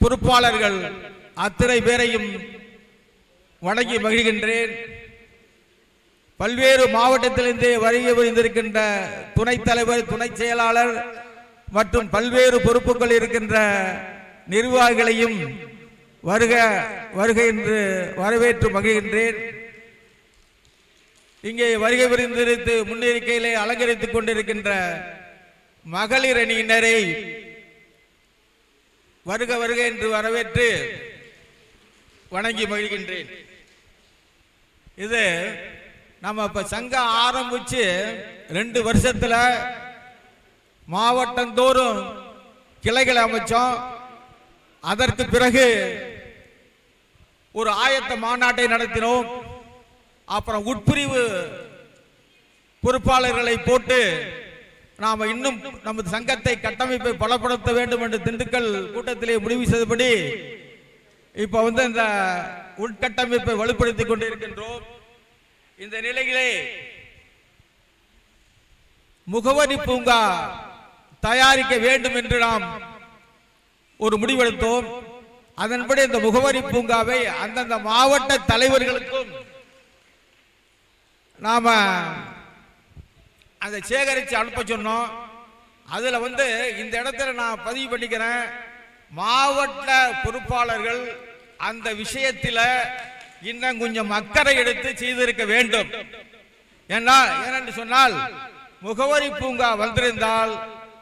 பொறுப்பாளர்கள் அத்தனை பேரையும் வணங்கி மகிழ்கின்றேன். பல்வேறு மாவட்டத்திலிருந்து வருகை புரிந்திருக்கின்ற துணைத் தலைவர் துணை செயலாளர் மற்றும் பல்வேறு பொறுப்புகள் இருக்கின்ற நிர்வாகிகளையும் வருக வருக என்று வரவேற்று மகிழ்கின்றேன். இங்கே வருகை புரிந்திருந்து முன்னிருக்கையிலே அலங்கரித்துக் கொண்டிருக்கின்ற மகளிர் அணியினரை வருக வருக என்று வரவேற்று வணங்கி மகிழ்கின்றேன். இது நம்ம இப்ப சங்கம் ஆரம்பிச்சு ரெண்டு வருஷத்துல மாவட்டந்தோறும் கிளைகளை அமைச்சோம். அதற்கு பிறகு ஒரு ஆயத்த மாநாட்டை நடத்தினோம். அப்புறம் உட்பிரிவு பொறுப்பாளர்களை போட்டு நாம இன்னும் நமது சங்கத்தை கட்டமைப்பை பலப்படுத்த வேண்டும் என்று திண்டுக்கல் கூட்டத்திலே முடிவு செய்தபடி இப்ப வந்து இந்த உட்கட்டமைப்பை வலுப்படுத்திக் கொண்டிருக்கின்றோம். இந்த நிலையிலே முகவரி பூங்கா தயாரிக்க வேண்டும் என்று நாம் ஒரு முடிவெடுத்தோம். அதன்படி இந்த முகவரி பூங்காவை அந்தந்த மாவட்ட தலைவர்களுக்கும் நாம அதை சேகரித்து அனுப்ப சொன்னோம். அதில் வந்து இந்த இடத்துல நான் பதிவு பண்ணிக்கிறேன். மாவட்ட பொறுப்பாளர்கள் அந்த விஷயத்தில் இன்னும் கொஞ்சம் அக்கறை எடுத்து செய்திருக்க வேண்டும். ஏன்னா ஏனென்று சொன்னால் முகவரி பூங்கா வந்திருந்தால்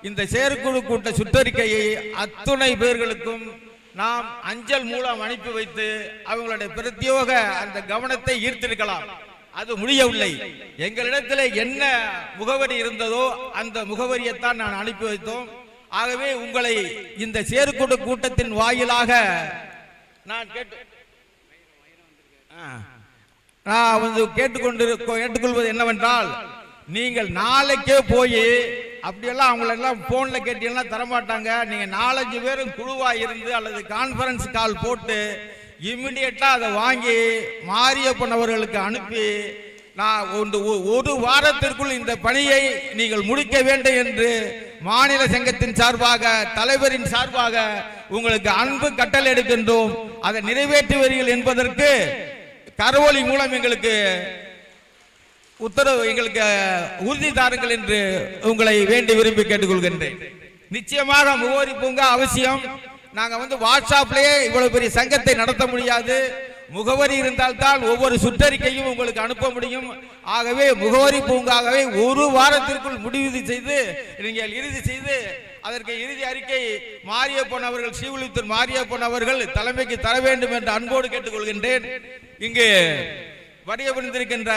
இந்த செயற்குழு கூட்ட சுற்றறிக்கையை அத்துணை பேர்களுக்கும் நாம் அஞ்சல் மூலம் அனுப்பி வைத்து அவங்களுடைய பிரத்யோக அந்த கவனத்தை ஈர்த்திருக்கலாம். அது முடியவில்லை. எங்களிடத்தில் என்ன முகவரி இருந்ததோ அந்த முகவரியைத்தான் நான் அனுப்பி வைத்தோம். ஆகவே உங்களை இந்த செயற்குழு கூட்டத்தின் வாயிலாக நான் கேட்டு நான் வந்து கேட்டுக்கொண்டு கேட்டுக்கொள்வது என்னவென்றால் நீங்கள் நாளைக்கே போய் அப்படியெல்லாம் அவங்களெல்லாம் ஃபோனில் கேட்டீங்கன்னா தரமாட்டாங்க. நீங்கள் நாலஞ்சு பேரும் குழுவாக இருந்து அல்லது கான்ஃபரன்ஸ் கால் போட்டு இம்மிடியட்டா அதை வாங்கி மாரியப்பனவர்களுக்கு அனுப்பி நான் ஒன்று ஒ- ஒரு வாரத்திற்குள் இந்த பணியை நீங்கள் முடிக்க வேண்டும் என்று மாநில சங்கத்தின் சார்பாக தலைவரின் சார்பாக உங்களுக்கு அன்பு கட்டளை எடுக்கின்றோம். அதை நிறைவேற்றுவீர்கள் என்பதற்கு கரவொலி மூலம் எங்களுக்கு உத்தரவு எங்களுக்கு உறுதி தாருங்கள் என்று உங்களை வேண்டி விரும்பி கேட்டுக்கொள்கின்றேன். நிச்சயமாக முகோரி பூங்கா அவசியம். நாங்க வந்து வாட்ஸ்அப்லயே இவ்வளவு பெரிய சங்கத்தை நடத்த முடியாது. முகவரி இருந்தால்தான் ஒவ்வொரு சுற்றறிக்கையும் உங்களுக்கு அனுப்ப முடியும். ஆகவே முகவரி பூங்காகவே ஒரு வாரத்திற்குள் முடிவு செய்து நீங்கள் இறுதி செய்து அதற்கு இறுதி அறிக்கை மாரியப்பன் அவர்கள் ஸ்ரீவில்லிபுத்தூர் மாரியப்பன் அவர்கள் தலைமைக்கு தர வேண்டும் என்று அன்போடு கேட்டுக்கொள்கின்றேன். இங்கு வரிய புரிந்திருக்கின்ற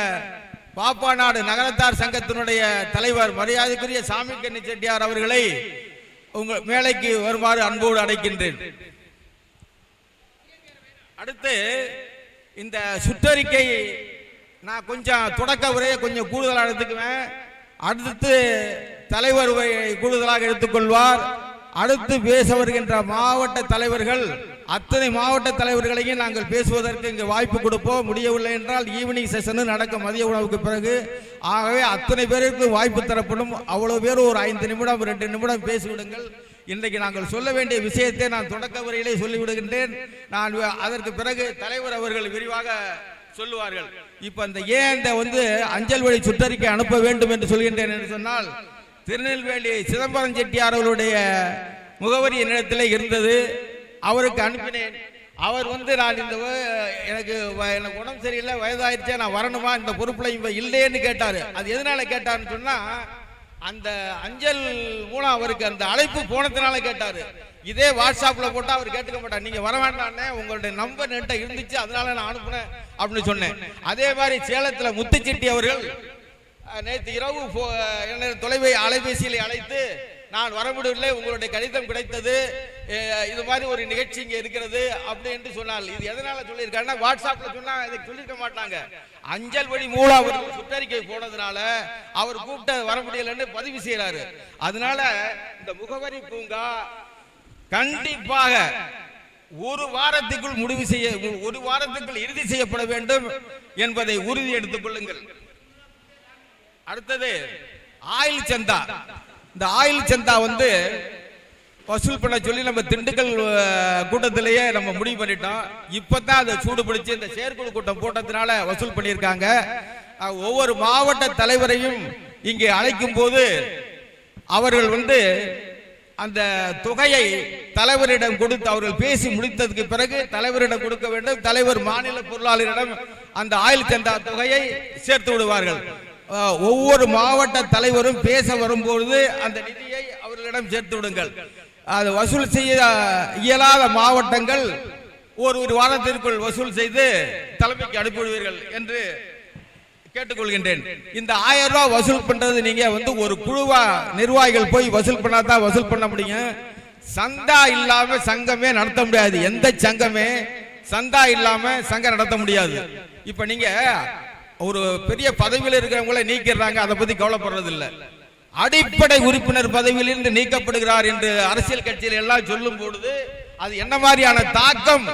பாப்பாநாடு நகரத்தார் சங்கத்தினுடைய தலைவர் மரியாதைக்குரிய சாமி கண்ணி செட்டியார் அவர்களை உங்கள் மேலைக்கு வருமாறு அன்போடு அடைக்கின்றேன் அடுத்து இந்த சுற்றறிக்கை நான் கொஞ்சம் தொடக்க உரையை கொஞ்சம் கூடுதலாக எடுத்துக்குவேன். அடுத்து தலைவர் கூடுதலாக எடுத்துக்கொள்வார். அடுத்து பேச வருகின்ற மாவட்ட தலைவர்கள் அத்தனை மாவட்ட தலைவர்களையும் நாங்கள் பேசுவதற்கு இங்கு வாய்ப்பு கொடுப்போம். முடியவில்லை என்றால் ஈவினிங் செஷன் நடக்கும் மதிய உணவுக்கு பிறகு. ஆகவே அத்தனை பேருக்கு வாய்ப்பு தரப்படும். அவ்வளவு பேர் ஒரு ஐந்து நிமிடம் ரெண்டு நிமிடம் பேசிவிடுங்கள். இன்றைக்கு நாங்கள் சொல்ல வேண்டிய விஷயத்தை நான் தொடக்க வரையிலே சொல்லிவிடுகின்றேன். நான் அதற்கு பிறகு தலைவர் அவர்கள் விரிவாக சொல்லுவார்கள். இப்ப இந்த ஏன் இந்த வந்து அஞ்சல் வழி சுற்றறிக்கை அனுப்ப வேண்டும் என்று சொல்கின்றேன் என்று சொன்னால் திருநெல்வேலி சிதம்பரம் செட்டியார் அவர்களுடைய முகவரி என்னிடத்தில் இருந்தது. அவருக்கு அனுப்பினேன். அவர் வந்து நான் இந்த எனக்கு வ- எனக்கு உடம்பு சரியில்லை வயதாயிருச்சே நான் வரணுமா இந்த பொறுப்பில் இவ இல்லைன்னு கேட்டார். அது எதனால கேட்டாருன்னு சொன்னால் அந்த அஞ்சல் மூலம் அவருக்கு அந்த அழைப்பு போனதுனால கேட்டார். இதே வாட்ஸ்அப்பில் போட்டால் அவர் கேட்டுக்க மாட்டார். நீங்கள் வர வேண்டாம்னே உங்களுடைய நம்பர் என்கிட்ட இருந்துச்சு அதனால நான் அனுப்புனேன் அப்படின்னு சொன்னேன். அதே மாதிரி சேலத்தில் முத்துச்செட்டி அவர்கள் நேற்று இரவு போ- தொலைவை அலைபேசியில் அழைத்து நான் வர முடியவில்லை உங்களுடைய கடிதம் கிடைத்தது இது மாதிரி ஒரு நிகழ்ச்சி இங்க இருக்கிறது அப்படி என்று சொன்னால் இது எதனால சொல்லியிருக்காருன்னா வாட்ஸ்அப்ல சொன்னா இதை சொல்லியிருக்க மாட்டாங்க. அஞ்சல் வழி மூலம் அவர் சுற்றறிக்கை போனதுனால அவர் கூப்பிட்ட வர முடியலன்னு பதிவு செய்யறாரு அதனால இந்த முகவரி பூங்கா கண்டிப்பாக ஒரு வாரத்துக்குள் முடிவு செய்ய ஒரு வாரத்துக்குள் இறுதி செய்யப்பட வேண்டும் என்பதை உறுதி எடுத்துக் கொள்ளுங்கள். அடுத்தது ஆயில் சந்தா. இந்த ஆயில் சந்தா வந்து வசூல் பண்ண சொல்லி நம்ம திண்டுக்கல் கூட்டத்திலேயே நம்ம முடிவு பண்ணிட்டோம். இப்பதான் அதை சூடு பிடிச்சி இந்த செயற்குழு கூட்டம் போட்டதுனால வசூல் பண்ணியிருக்காங்க. ஒவ்வொரு மாவட்ட தலைவரையும் இங்கே அழைக்கும் போது அவர்கள் வந்து அந்த தொகையை தலைவரிடம் கொடுத்து அவர்கள் பேசி முடித்ததுக்கு பிறகு தலைவரிடம் கொடுக்க வேண்டும். தலைவர் மாநில பொருளாளரிடம் அந்த ஆயுள் சந்தா தொகையை சேர்த்து விடுவார்கள். ஒவ்வொரு மாவட்ட தலைவரும் பேச வரும்பொழுது அந்த நிதியை அவர்களிடம் சேர்த்து விடுங்கள். அது வசூல் செய்ய இயலாத மாவட்டங்கள் ஒரு ஒரு வாரத்திற்குள் வசூல் செய்து தலைமைக்கு அனுப்பிவிடுவீர்கள் என்று கேட்டுக்கொள்கின்றேன். இந்த ஆயிரம் ரூபாய் வசூல் பண்றது நீங்க வந்து ஒரு குழுவா நிர்வாகிகள் போய் வசூல் பண்ணாதான் வசூல் பண்ண முடியும். சந்தா இல்லாம சங்கமே நடத்த முடியாது. எந்த சங்கமே சந்தா இல்லாம சங்கம் நடத்த முடியாது. இப்ப நீங்க ஒரு பெரிய பதவியில் இருக்கிறவங்கள நீக்கிறாங்க அதை பத்தி கவலைப்படுறது இல்லை அடிப்படை உறுப்பினர் பதவியிலிருந்து நீக்கப்படுகிறார் என்று அரசியல் கட்சியில் எல்லாம் சொல்லும் பொழுது அது என்ன மாதிரியான தாக்கம்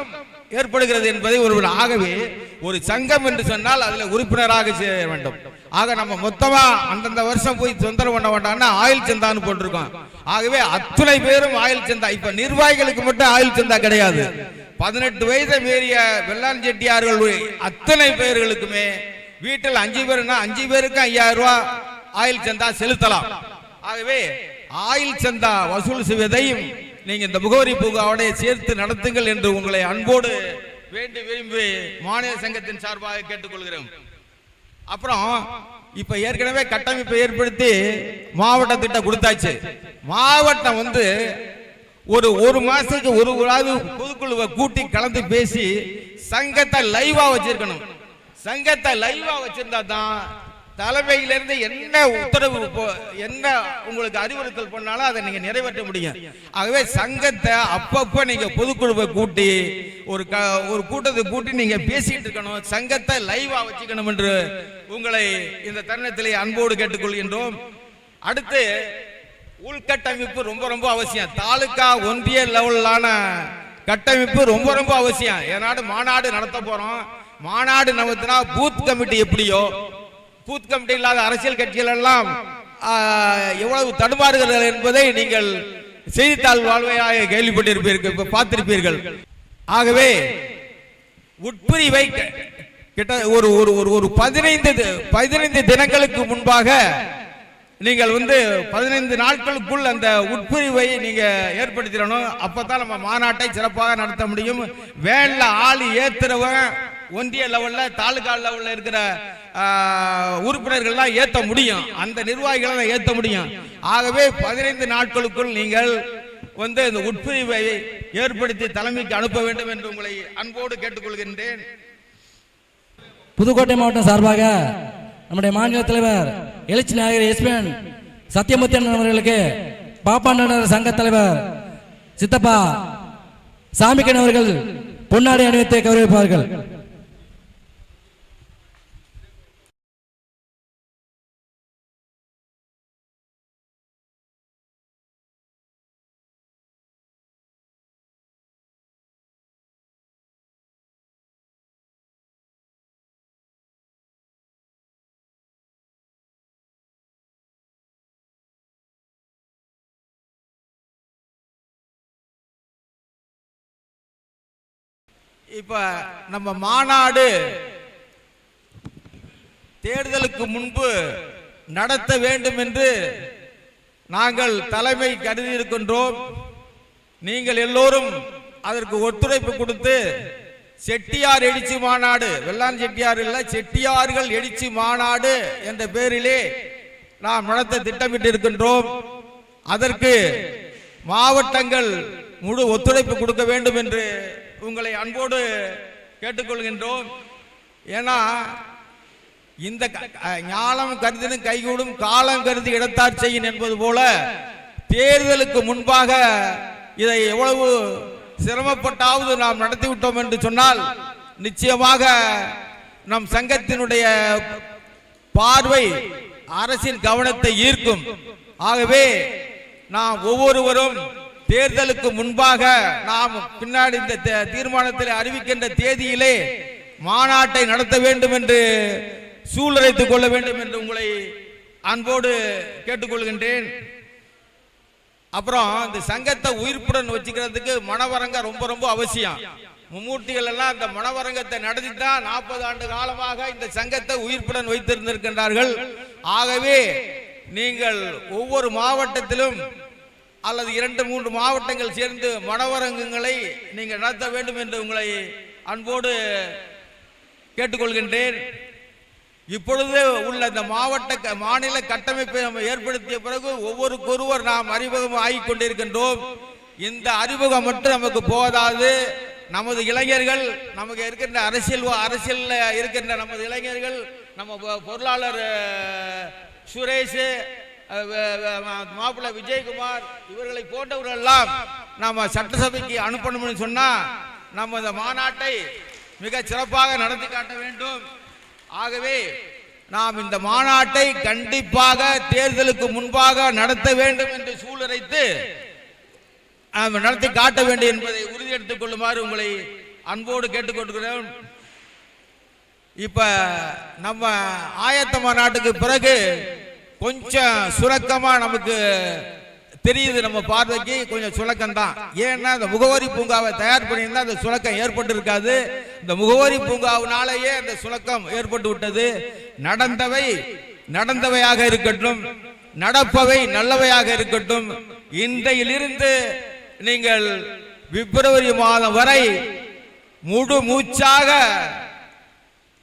ஏற்படுகிறது என்பதை ஒருவர் ஆகவே ஒரு சங்கம் என்று சொன்னால் அதுல உறுப்பினராக சேர வேண்டும். ஆக நம்ம மொத்தமா அந்தந்த வருஷம் போய் தொந்தரவு பண்ண வேண்டாம்னா ஆயுள் சந்தான்னு போட்டிருக்கோம். ஆகவே அத்துணை பேரும் ஆயுள் சந்தா. இப்ப நிர்வாகிகளுக்கு மட்டும் ஆயுள் சந்தா கிடையாது. பதினெட்டு வயதை மீறிய வெள்ளான் செட்டியார்கள் அத்தனை பேர்களுக்குமே வீட்டில் அஞ்சு பேருன்னா அஞ்சு பேருக்கு ஐயாயிரம் ரூபாய் ஆயில் சந்தா செலுத்தலாம். ஆகவே ஆயில் சந்தா வசூல் செய்வதையும் நீங்க இந்த முகவரி பூங்காவோட சேர்த்து நடத்துங்கள் என்று உங்களை அன்போடு வேண்டி விரும்பி மாநில சங்கத்தின் சார்பாக கேட்டுக்கொள்கிறோம் அப்புறம் இப்ப ஏற்கனவே கட்டமைப்பை ஏற்படுத்தி மாவட்ட திட்டம் கொடுத்தாச்சு. மாவட்டம் வந்து ஒரு ஒரு மாசத்துக்கு ஒரு ஒரு பொதுக்குழுவை கூட்டி கலந்து பேசி சங்கத்தை லைவா வச்சிருக்கணும். சங்கத்தை லைவா வச்சிருந்தா தான் தலைமையிலிருந்து என்ன உத்தரவு போ- என்ன உங்களுக்கு அறிவுறுத்தல் பண்ணாலும் அதை நீங்க நிறைவேற்ற முடியும். ஆகவே சங்கத்தை அப்பப்போ நீங்க பொதுக்குழுவை கூட்டி ஒரு க ஒரு கூட்டத்தை கூட்டி நீங்க பேசிட்டு இருக்கணும். சங்கத்தை லைவா வச்சுக்கணும் என்று உங்களை இந்த தருணத்திலே அன்போடு கேட்டுக்கொள்கின்றோம். அடுத்து உள்கட்டமைப்பு ரொம்ப ரொம்ப அவசியம். தாலுக்கா ஒன்றிய லெவலான கட்டமைப்பு ரொம்ப ரொம்ப அவசியம். ஏனாடு மாநாடு நடத்த போறோம். மாநாடு நடத்தினா பூத் கமிட்டி எப்படியோ? பூத் கமிட்டி இல்லாத அரசியல் கட்சிகள் எல்லாம் எவ்வளவு தடுமாறுகிறது என்பதை நீங்கள் செய்தித்தாள் வாழ்வையாக கேள்விப்பட்டிருப்பீர்கள் பார்த்திருப்பீர்கள். ஆகவே உட்பிரிவை கிட்ட ஒரு ஒரு ஒரு ஒரு பதினைந்து பதினைந்து தினங்களுக்கு முன்பாக நீங்கள் வந்து பதினைந்து நாட்களுக்குள் அந்த உட்பிரிவை நீங்க ஏற்படுத்திடணும். அப்பதான் நம்ம மாநாட்டை சிறப்பாக நடத்த முடியும். வேன்ல ஆள் ஏத்துறவன் ஒன்றிய லெவலில் தாலுகா லெவலில் இருக்கிற உறுப்பினர்கள்லாம் ஏற்ற முடியும். அந்த நிர்வாகிகளை ஏற்ற முடியும். ஆகவே பதினைந்து நாட்களுக்குள் நீங்கள் வந்து இந்த உட்பிரிவை ஏற்படுத்தி தலைமைக்கு அனுப்ப வேண்டும் என்று உங்களை அன்போடு கேட்டுக்கொள்கின்றேன். புதுக்கோட்டை மாவட்டம் சார்பாக நம்முடைய மாநில தலைவர் எழுச்சி நாயகர் எஸ்பிஎன் சத்தியமூர்த்தி அவர்களுக்கு பாப்பாண்டனர் சங்க தலைவர் சித்தப்பா சாமிக்கன் அவர்கள் பொன்னாடை அணிவித்து கௌரவிப்பார்கள். இப்ப நம்ம மாநாடு தேர்தலுக்கு முன்பு நடத்த வேண்டும் என்று நாங்கள் தலைமை கருதி இருக்கின்றோம். நீங்கள் எல்லோரும் அதற்கு ஒத்துழைப்பு கொடுத்து செட்டியார் எழுச்சி மாநாடு வெள்ளான் செட்டியார் இல்ல செட்டியார்கள் எழுச்சி மாநாடு என்ற பெயரிலே நாம் நடத்த திட்டமிட்டு இருக்கின்றோம். அதற்கு மாவட்டங்கள் முழு ஒத்துழைப்பு கொடுக்க வேண்டும் என்று உங்களை அன்போடு கேட்டுக்கொள்கின்றோம். ஏன்னா இந்த ஞானம் கருதினும் கைகூடும் காலம் கருதி இடத்தார் செய்யும் என்பது போல தேர்தலுக்கு முன்பாக இதை எவ்வளவு சிரமப்பட்டாவது நாம் நடத்தி விட்டோம் என்று சொன்னால் நிச்சயமாக நம் சங்கத்தினுடைய பார்வை அரசின் கவனத்தை ஈர்க்கும். ஆகவே நாம் ஒவ்வொருவரும் தேர்தலுக்கு முன்பாக நாம் பின்னாடி இந்த தீர்மானத்தில் அறிவிக்கின்ற தேதியிலே மாநாட்டை நடத்த வேண்டும் என்று சூழ்நிலைத்துக் கொள்ள வேண்டும் என்று உங்களை அன்போடு கேட்டுக்கொள்கின்றேன். அப்புறம் இந்த சங்கத்தை உயிர்ப்புடன் வச்சுக்கிறதுக்கு மனவரங்க ரொம்ப ரொம்ப அவசியம். மும்மூர்த்திகள் எல்லாம் இந்த மணவரங்கத்தை நடத்தி தான் நாற்பது ஆண்டு காலமாக இந்த சங்கத்தை உயிர்ப்புடன் வைத்திருந்திருக்கின்றார்கள். ஆகவே நீங்கள் ஒவ்வொரு மாவட்டத்திலும் அல்லது இரண்டு மூன்று மாவட்டங்கள் சேர்ந்து மனவரங்குகளை நீங்கள் நடத்த வேண்டும் என்று உங்களை அன்போடு கேட்டுக்கொள்கின்றேன். இப்பொழுது உள்ள இந்த மாவட்ட க- மாநில கட்டமைப்பை நம்ம ஏற்படுத்திய பிறகு ஒவ்வொருக்கொருவர் நாம் அறிமுகம் ஆகிக் கொண்டிருக்கின்றோம் இந்த அறிமுகம் மட்டும் நமக்கு போதாது. நமது இளைஞர்கள் நமக்கு இருக்கின்ற அரசியல் அரசியலில் இருக்கின்ற நமது இளைஞர்கள் நம்ம பொ- பொருளாளர் சுரேஷ் மாப்பிள்ளை விஜயகுமார் இவர்களை போன்றவர்கள் எல்லாம் நாம சட்டசபைக்கு அனுப்பணும்னு சொன்னா நம்ம இந்த மாநாட்டை மிக சிறப்பாக நடத்தி காட்ட வேண்டும். ஆகவே நாம் இந்த மாநாட்டை கண்டிப்பாக தேர்தலுக்கு முன்பாக நடத்த வேண்டும் என்று சூளுரைத்து நாம் நடத்தி காட்ட வேண்டும் என்பதை உறுதியெடுத்துக் கொள்ளுமாறு உங்களை அன்போடு கேட்டுக்கொள்கிறோம் இப்ப நம்ம ஆயத்த மாநாட்டுக்கு பிறகு கொஞ்சம் சுரக்கமா நமக்கு தெரியுது நம்ம பார்வைக்கு கொஞ்சம் சுலக்கம் தான் ஏன்னா இந்த முகவரி பூங்காவை தயார் பண்ணியிருந்தா அந்த சுலக்கம் ஏற்பட்டு இருக்காது இந்த முகவரி பூங்காவினாலேயே அந்த சுலக்கம் ஏற்பட்டு விட்டது நடந்தவை நடந்தவையாக இருக்கட்டும் நடப்பவை நல்லவையாக இருக்கட்டும். இன்றையிலிருந்து நீங்கள் பிப்ரவரி மாதம் வரை முழு மூச்சாக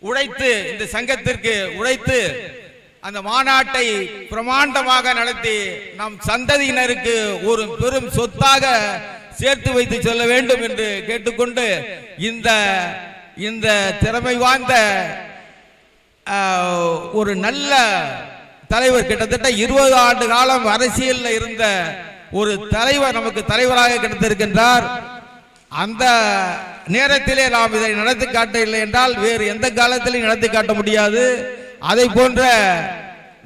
உழைத்து இந்த சங்கத்திற்கு உழைத்து அந்த மாநாட்டை பிரமாண்டமாக நடத்தி நம் சந்ததியினருக்கு ஒரு பெரும் சொத்தாக சேர்த்து வைத்து சொல்ல வேண்டும் என்று கேட்டுக்கொண்டு இந்த இந்த திறமை வாய்ந்த ஒரு நல்ல தலைவர் கிட்டத்தட்ட இருபது ஆண்டு காலம் அரசியலில் இருந்த ஒரு தலைவர் நமக்கு தலைவராக கிடைத்திருக்கின்றார். அந்த நேரத்திலே நாம் இதை நடத்தி காட்டவில்லை என்றால் வேறு எந்த காலத்திலையும் நடத்தி காட்ட முடியாது. அதை போன்ற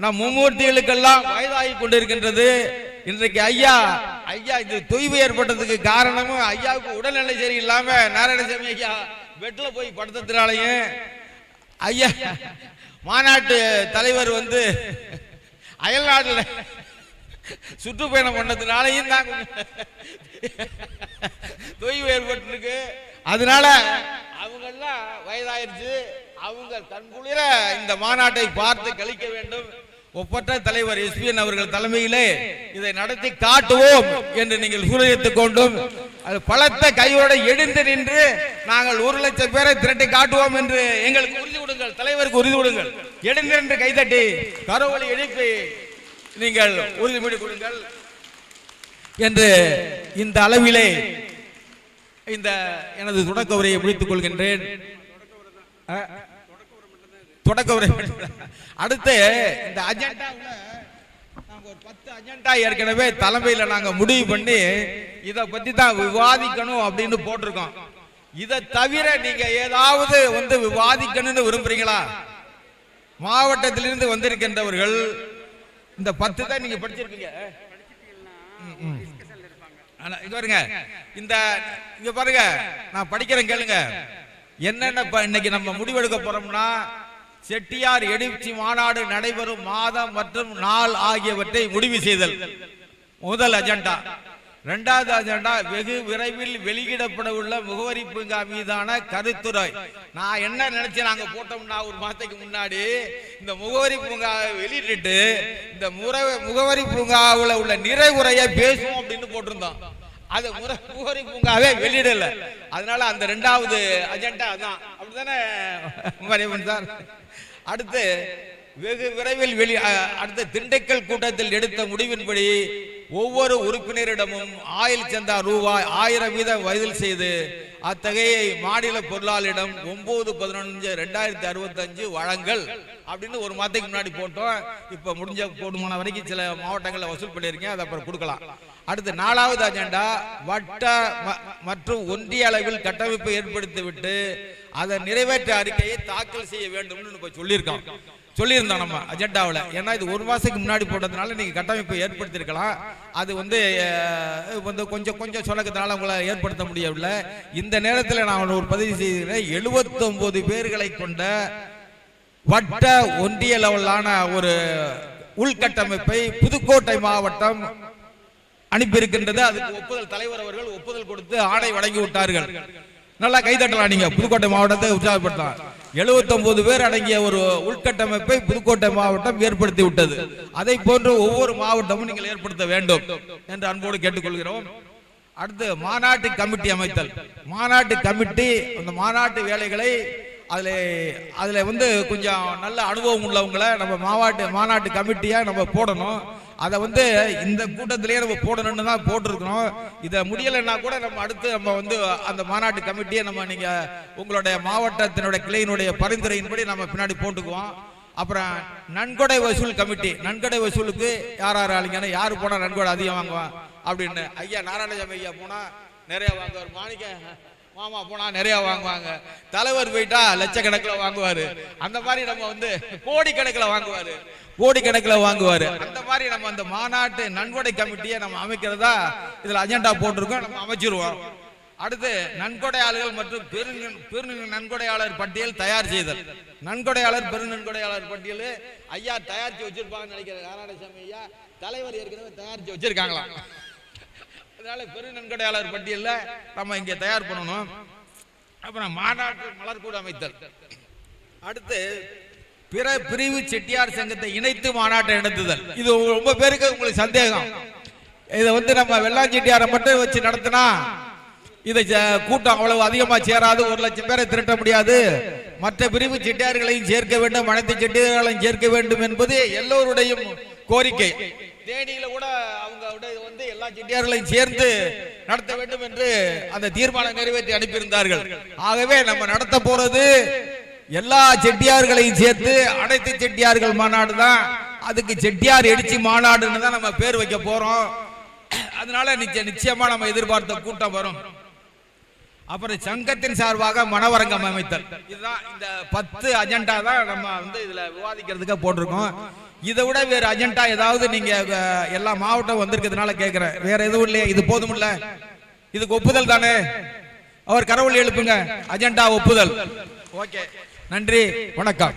நம் மும்மூர்த்திகளுக்கெல்லாம் வயதாகி கொண்டிருக்கின்றது. இன்றைக்கு ஐயா ஐயா இது தொய்வு ஏற்பட்டதுக்கு காரணமும் ஐயாவுக்கு உடல்நிலை சரியில்லாம நாராயணசாமி ஐயா பெட்ல போய் படுத்ததுனாலையும் ஐயா மாநாட்டு தலைவர் வந்து அயல்நாட்டில் சுற்றுப்பயணம் பண்ணதுனாலையும் தான் தொய்வு ஏற்பட்டிருக்கு. அதனால அவங்க எல்லாம் வயதாயிருச்சு அவங்க கண்குளிர இந்த மாநாட்டை பார்த்து கழிக்க வேண்டும். ஒப்பற்ற தலைவர் எஸ்பிஎன் அவர்கள் தலைமையிலே இதை நடத்தி காட்டுவோம் என்று நீங்கள் சூழலித்துக் கொண்டும் அது பலத்த கையோட எழுந்து நின்று நாங்கள் ஒரு லட்சம் பேரை திரட்டி காட்டுவோம் என்று எங்களுக்கு உறுதி கொடுங்கள் தலைவருக்கு உறுதி கொடுங்கள். எழுந்து நின்று கைதட்டி கரவொலி எழுப்பி நீங்கள் உறுதிமொழி கொடுங்கள் என்று இந்த அளவிலே இந்த எனது தொடக்க உரையை முடித்துக் கொள்கின்றேன். தொடக்க உரை. அடுத்து இந்த அஜெண்டாவில் நாங்க ஒரு பத்து அஜெண்டா ஏற்கனவே தலைமையில நாங்க முடிவு பண்ணி இத பத்தி தான் விவாதிக்கணும் அப்படின்னு போட்டிருக்கோம். இதை தவிர நீங்க ஏதாவது வந்து விவாதிக்கணும்னு விரும்புறீங்களா? மாவட்டத்திலிருந்து வந்திருக்கின்றவர்கள் இந்த பத்து தான் நீங்க படிச்சிருக்கீங்க. பாருங்க இந்த இங்க பாருங்க நான் படிக்கிறேன் கேளுங்க. என்னென்ன இப்ப இன்னைக்கு நம்ம முடிவெடுக்க போறோம்னா செட்டியார் எழுச்சி மாநாடு நடைபெறும் மாதம் மற்றும் நாள் ஆகியவற்றை முடிவு செய்தல். முதல் அஜெண்டா. இரண்டாவது அஜெண்டா வெகு விரைவில் வெளியிடப்பட உள்ள முகவரி பூங்கா மீதான கருத்துரை. நான் என்ன நினைச்சேன் நாங்க போட்டோம்னா ஒரு மாதத்துக்கு முன்னாடி இந்த முகவரி பூங்காவை வெளியிட்டு இந்த முறை முகவரி பூங்காவில் உள்ள நிறைவுரையை பேசுவோம் அப்படின்னு போட்டிருந்தோம். அது முறை முகவரி பூங்காவே வெளியிடல. அதனால அந்த ரெண்டாவது அஜெண்டா தான் அப்படிதானே மறைவன் சார்? அடுத்து வெகு விரைவில் வெளி அடுத்த திண்டுக்கல் கூட்டத்தில் எடுத்த முடிவின்படி ஒவ்வொரு உறுப்பினரிடமும் ஆயில் சந்தா ரூபாய் ஆயிரம் வீதம் வயதில் செய்து அத்தகைய மாநில பொருளாளரிடம் ஒன்பது பதினொன்று ரெண்டாயிரத்தி அறுபத்தஞ்சு வழங்கல் அப்படின்னு ஒரு மாதத்துக்கு முன்னாடி போட்டோம். இப்ப முடிஞ்ச போடுமான வரைக்கும் சில மாவட்டங்களில் வசூல் பண்ணியிருக்கேன். அதை அப்புறம் கொடுக்கலாம். அடுத்து நாலாவது அஜெண்டா வட்ட ம- மற்றும் ஒன்றிய அளவில் கட்டமைப்பை ஏற்படுத்திவிட்டு அதை நிறைவேற்ற அறிக்கையை தாக்கல் செய்ய வேண்டும்னு இப்ப சொல்லியிருக்கோம் சொல்லியிருந்தோம் நம்ம அஜெண்டாவில். ஏன்னா இது ஒரு மாசத்துக்கு முன்னாடி போட்டதுனால நீங்க கட்டமைப்பை ஏற்படுத்தியிருக்கலாம். அது வந்து வந்து கொஞ்சம் கொஞ்சம் சொல்லக்கத்தினால உங்களை ஏற்படுத்த முடியவில்லை. இந்த நேரத்தில் நான் ஒரு பதிவு செய்கிறேன் 79 பேர்களை கொண்ட வட்ட ஒன்றிய லெவலான ஒரு உள்கட்டமைப்பை புதுக்கோட்டை மாவட்டம் அனுப்பியிருக்கின்றது. அதுக்கு ஒப்புதல் தலைவர் அவர்கள் ஒப்புதல் கொடுத்து ஆணை வழங்கி விட்டார்கள் நல்லா கைதட்டலாம் நீங்க. புதுக்கோட்டை மாவட்டத்தை உற்சாகப்படுத்தலாம். 79 பேர் அடங்கிய ஒரு உள்கட்டமைப்பை புதுக்கோட்டை மாவட்டம் ஏற்படுத்தி விட்டது. அதை போன்று ஒவ்வொரு மாவட்டமும் நீங்கள் ஏற்படுத்த வேண்டும் என்று அன்போடு கேட்டுக்கொள்கிறோம். அடுத்து மாநாட்டு கமிட்டி அமைத்தல். மாநாட்டு கமிட்டி அந்த மாநாட்டு வேலைகளை அதில் அதில் வந்து கொஞ்சம் நல்ல அனுபவம் உள்ளவங்களை நம்ம மாவாட்டு மாநாட்டு கமிட்டியாக நம்ம போடணும். அதை வந்து இந்த கூட்டத்திலேயே நம்ம போடணும்னு தான் போட்டிருக்கிறோம் இதை முடியலைன்னா கூட நம்ம அடுத்து நம்ம வந்து அந்த மாநாட்டு கமிட்டியை நம்ம நீங்கள் உங்களுடைய மாவட்டத்தினுடைய கிளையினுடைய பரிந்துரையின்படி நம்ம பின்னாடி போட்டுக்குவோம். அப்புறம் நன்கொடை வசூல் கமிட்டி நன்கொடை வசூலுக்கு யார் யார் ஆளுங்கன்னா யார் போனால் நன்கொடை அதிகம் வாங்குவான் அப்படின்னு. ஐயா நாராயணசாமி ஐயா போனால் நிறைய வாங்குவார். மாணிக்க மாமா போனா நிறைய வாங்குவாங்க. தலைவர் போயிட்டா லட்சக்கணக்கில் வாங்குவாரு. அந்த மாதிரி நம்ம வந்து கோடிக்கணக்கில் வாங்குவாரு. கோடிக்கணக்கில் வாங்குவாரு. அந்த மாதிரி நம்ம அந்த மாநாட்டு நன்கொடை கமிட்டியை நம்ம அமைக்கிறதா இதுல அஜெண்டா போட்டிருக்கோம். நம்ம அமைச்சிருவோம். அடுத்து நன்கொடையாளர்கள் மற்றும் பெரு பெரு நன்கொடையாளர் பட்டியல் தயார் செய்தல். நன்கொடையாளர் பெரு நன்கொடையாளர் பட்டியல் ஐயா தயாரிச்சு வச்சிருப்பாங்கன்னு நினைக்கிறேன். நாராயணசாமி ஐயா தலைவர் ஏற்கனவே தயாரிச்சு வச்சிருக்காங்களாம். அதனால பெரு நன்கொடையாளர் பட்டியலில் நம்ம இங்க தயார் பண்ணணும். அப்புறம் மாநாட்டு மலர்கூடு அமைத்தல். அடுத்து பிற பிரிவு செட்டியார் சங்கத்தை இணைத்து மாநாட்டை நடத்துதல். இது ரொம்ப பேருக்கு உங்களுக்கு சந்தேகம். இதை வந்து நம்ம வெள்ளாஞ்செட்டியாரை மட்டும் வச்சு நடத்தினா இதை கூட்டம் அவ்வளவு அதிகமா சேராது. ஒரு லட்சம் பேரை திரட்ட முடியாது. மற்ற பிரிவு செட்டியார்களையும் சேர்க்க வேண்டும் அனைத்து செட்டியார்களையும் சேர்க்க வேண்டும் என்பது எல்லோருடையும் கோரிக்கை. தேனியில கூட அவங்க வந்து எல்லா செட்டியார்களையும் சேர்ந்து நடத்த வேண்டும் என்று அந்த தீர்மானம் நிறைவேற்றி அனுப்பியிருந்தார்கள். ஆகவே நம்ம நடத்த போறது எல்லா செட்டியார்களையும் சேர்த்து அனைத்து செட்டியார்கள் மாநாடு தான். அதுக்கு செட்டியார் எடிச்சி மாநாடுன்னு தான் நம்ம பேர் வைக்க போறோம். அதனால நிச்சய நிச்சயமா நம்ம எதிர்பார்த்த கூட்டம் வரும். அப்புறம் சங்கத்தின் சார்பாக மனவரங்கம் அமைத்தல். இதுதான் இந்த பத்து அஜெண்டா தான் நம்ம வந்து இதுல விவாதிக்கிறதுக்கு போட்டிருக்கோம். இதை விட வேற அஜெண்டா ஏதாவது நீங்க எல்லா மாவட்டம் வந்திருக்கிறதுனால கேட்கிறேன் வேற எதுவும் இல்லையா இது போதும் இல்ல இதுக்கு ஒப்புதல் தானே? அவர் கரவொலி எழுப்புங்க. அஜெண்டா ஒப்புதல். ஓகே நன்றி வணக்கம்.